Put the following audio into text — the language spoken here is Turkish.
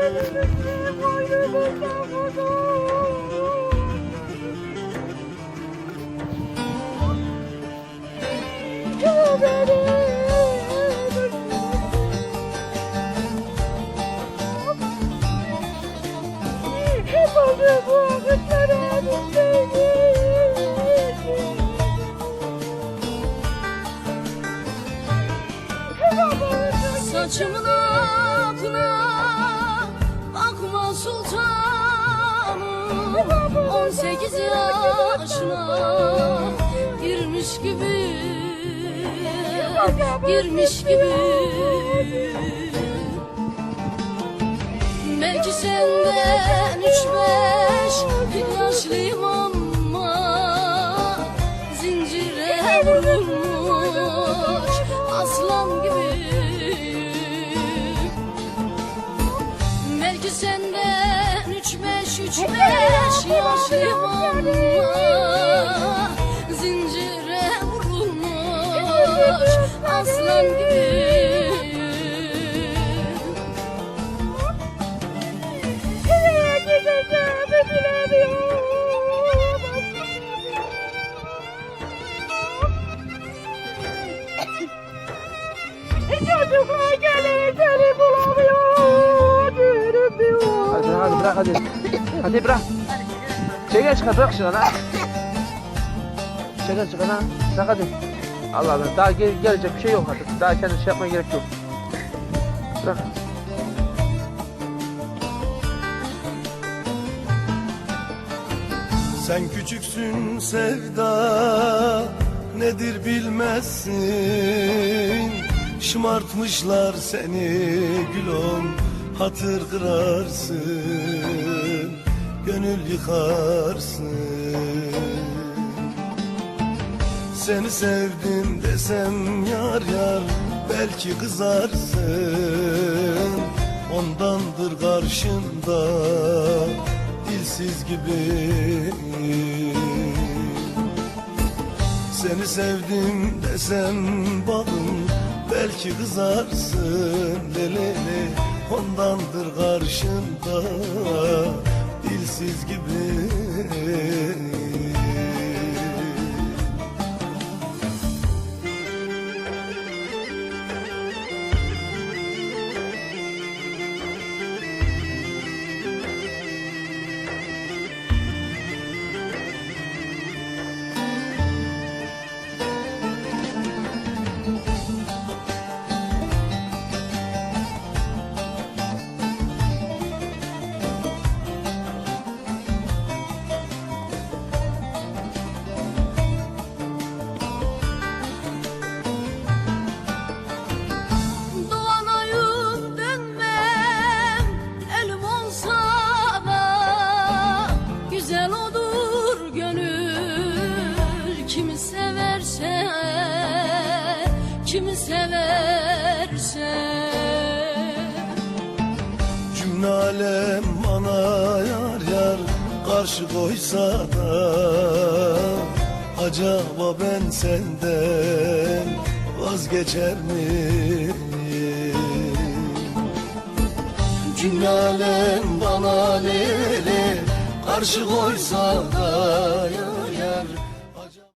Hep Girmiş gibi. Belki senden üç beş yaşlıyım ama Zincire vurulmuş aslan gibi. Belki senden üç beş üç beş yaşlıyım ama Çocuklar gelir seni bulamıyor. Dürüm Hadi hadi bırak hadi. Hadi bırak. Çeker çıkar bırak şunu lan. Çeker çıkar lan. Bırak hadi. Allah Allah daha gel, gelecek bir şey yok artık. Daha kendi şey yapmaya gerek yok. Bırak. Sen küçüksün sevda nedir bilmezsin Şımartmışlar seni gülüm hatır kırarsın Gönül yıkarsın. Seni sevdim desem yar yar belki kızarsın. Ondandır karşında dilsiz gibi. Seni sevdim desem balım belki kızarsın lelele Ondandır karşında dilsiz gibi severse Kimi severse Cümle alem yar yar karşı koysa da Acaba ben senden vazgeçer miyim? Cümle alem bana lele karşı koysa da yar